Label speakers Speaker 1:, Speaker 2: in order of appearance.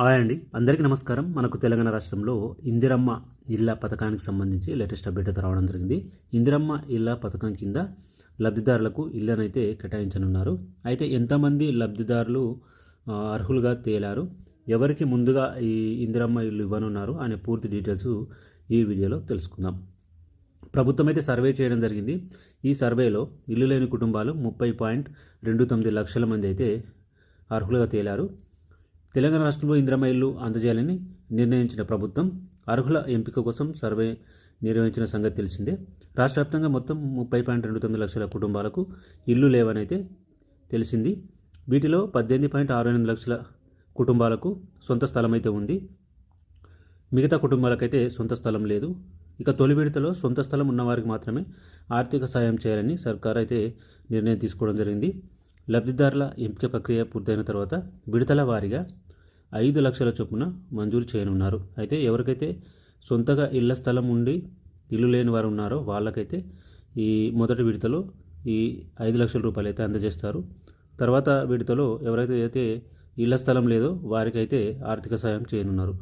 Speaker 1: Hi అండి. అందరికీ నమస్కారం. మనకు తెలంగాణ రాష్ట్రంలో ఇందిరమ్మ ఇళ్ళ పథకానికి సంబంధించి లేటెస్ట్ అప్డేట్ అయితే రావడం జరిగింది. ఇందిరమ్మ ఇళ్ళ పథకం కింద లబ్ధిదారులకు ఇళ్ళనైతే కేటాయించనున్నారు. అయితే ఎంతమంది లబ్ధిదారులు అర్హులుగా తేలారు? ఎవరికి ముందుగా ఈ ఇందిరమ్మ ఇల్లు ఇవ్వనున్నారు అనే పూర్తి డీటెయిల్స్ ఈ వీడియోలో తెలుసుకుందాం. ప్రభుత్వం అయితే సర్వే చేయడం జరిగింది. ఈ సర్వేలో ఇల్లు లేని కుటుంబాలు ముప్పై పాయింట్ రెండు తొమ్మిది లక్షల మంది అయితే అర్హులుగా తేలారు. తెలంగాణ రాష్ట్రంలో ఇందిరమ్మ ఇల్లు అందజేయాలని నిర్ణయించిన ప్రభుత్వం అర్హుల ఎంపిక కోసం సర్వే నిర్వహించిన సంగతి తెలిసిందే. రాష్ట్ర వ్యాప్తంగా మొత్తం ముప్పై పాయింట్ రెండు తొమ్మిది లక్షల కుటుంబాలకు ఇల్లు లేవనైతే తెలిసింది. వీటిలో పద్దెనిమిది పాయింట్ ఆరు ఎనిమిది లక్షల కుటుంబాలకు సొంత స్థలం అయితే ఉంది. మిగతా కుటుంబాలకైతే సొంత స్థలం లేదు. ఇక తొలి విడతలో సొంత స్థలం ఉన్నవారికి మాత్రమే ఆర్థిక సాయం చేయాలని సర్కార్ అయితే నిర్ణయం తీసుకోవడం జరిగింది. లబ్ధిదారుల ఎంపిక ప్రక్రియ పూర్తయిన తర్వాత విడతల వారీగా ఐదు లక్షల చొప్పున మంజూరు చేయనున్నారు. అయితే ఎవరికైతే సొంతగా ఇళ్ళ స్థలం ఉండి ఇల్లు లేని వారు ఉన్నారో వాళ్ళకైతే ఈ మొదటి విడతలో ఈ ఐదు లక్షల రూపాయలు అయితే అందజేస్తారు. తర్వాత విడతలో ఎవరైతే అయితే ఇళ్ళ స్థలం లేదో వారికైతే ఆర్థిక సాయం చేయనున్నారు.